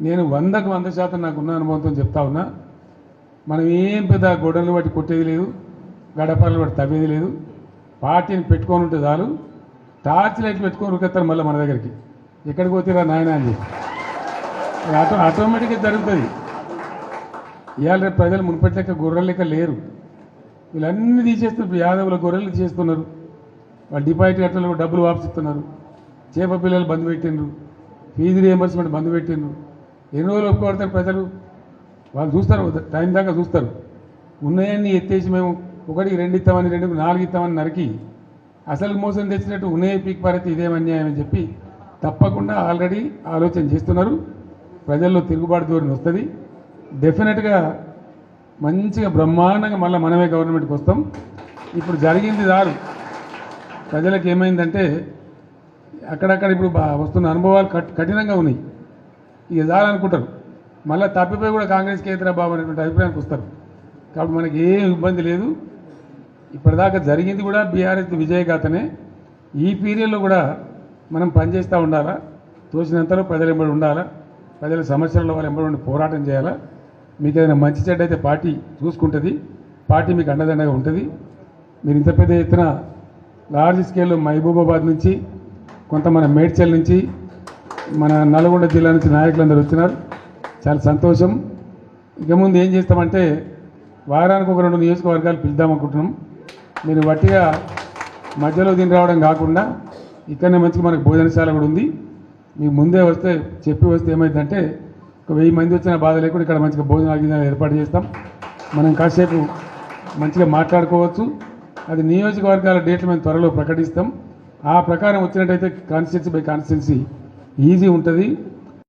నేను వందకు వంద శాతం నాకున్న అనుభవంతో చెప్తా ఉన్నా మనం ఏం పెద్ద గొడవలు బట్టి కొట్టేది లేదు గడపలు బట్టి తవ్వేది లేదు. పార్టీని పెట్టుకొని ఉంటే చాలు టార్చ్ లైట్ పెట్టుకొని ఉరికెత్తారు మళ్ళీ మన దగ్గరికి. ఎక్కడికి పోతేరా నాయన అని చెప్పి. ఆటో ఆటోమేటిక్గా జరుగుతుంది. ఇవాళ రేపు ప్రజలు మునుపటి లెక్క గొర్రెలు లెక్క లేరు. వీళ్ళన్నీ తీసేస్తున్నారు. యాదవులు యాదవుల గొర్రెలు తీసేస్తున్నారు. వాళ్ళు డిపాజిట్ కట్టలు డబ్బులు వాపసిస్తున్నారు. చేప పిల్లలు బంద్ పెట్టిండ్రు. ఫీజు రియంబర్స్మెంట్ బంద్ పెట్టిండ్రు. ఎన్ని రోజులు ఒప్పుకోబడతారు ప్రజలు వాళ్ళు చూస్తారు టైం దాకా చూస్తారు. ఉన్నాయన్ని ఎత్తేసి మేము ఒకటికి రెండు ఇస్తామని రెండు నాలుగు ఇస్తామని నరికి అసలు మోసం తెచ్చినట్టు ఉన్నాయే పీక్ పారైతే ఇదేం అన్యాయం అని చెప్పి తప్పకుండా ఆల్రెడీ ఆలోచన చేస్తున్నారు. ప్రజల్లో తిరుగుబాటు ధోరణి వస్తుంది. డెఫినెట్గా మంచిగా బ్రహ్మాండంగా మళ్ళీ మనమే గవర్నమెంట్కి వస్తాం. ఇప్పుడు జరిగింది దారు. ప్రజలకు ఏమైందంటే అక్కడక్కడ ఇప్పుడు వస్తున్న అనుభవాలు కట్ కఠినంగా ఉన్నాయి. ఇక చాలనుకుంటారు మళ్ళీ తప్పిపోయి కూడా కాంగ్రెస్కి ఎదురా బాబు అనేటువంటి అభిప్రాయానికి వస్తారు. కాబట్టి మనకి ఏ ఇబ్బంది లేదు. ఇప్పటిదాకా జరిగింది కూడా బీఆర్ఎస్ విజయగాథనే. ఈ పీరియడ్లో కూడా మనం పనిచేస్తూ ఉండాలా? తోచినంతలో ప్రజలు ఎంబడి ఉండాలా? ప్రజల సమస్యలలో వాళ్ళు ఎంబడి పోరాటం చేయాలా? మీకు ఏదైనా మంచి చెడ్డ అయితే పార్టీ చూసుకుంటుంది. పార్టీ మీకు అండదండగా ఉంటుంది. మీరు ఇంత పెద్ద ఎత్తున లార్జ్ స్కేల్లో మహబూబాబాద్ నుంచి కొంత మన మేడ్చల్ నుంచి మన నల్గొండ జిల్లా నుంచి నాయకులందరూ వచ్చినారు. చాలా సంతోషం. ఇక ముందు ఏం చేస్తామంటే వారానికి ఒక రెండు నియోజకవర్గాలు పిలుద్దామనుకుంటున్నాం మీరు వట్టిగా మధ్యలో దీని రావడం కాకుండా ఇక్కడనే మంచిగా మనకు భోజనశాల కూడా ఉంది. మీకు ముందే వస్తే చెప్పి వస్తే ఏమైందంటే ఒక వెయ్యి మంది వచ్చిన బాధ లేకుండా ఇక్కడ మంచిగా భోజనాలు గిజనాలు ఏర్పాటు చేస్తాం. మనం కాసేపు మంచిగా మాట్లాడుకోవచ్చు. అది నియోజకవర్గాల డేట్లు మేము త్వరలో ప్రకటిస్తాం. ఆ ప్రకారం వచ్చినట్టయితే కాన్స్టిట్యున్సీ బై కాన్స్టిట్యున్సీ ఈజీ ఉంటుంది.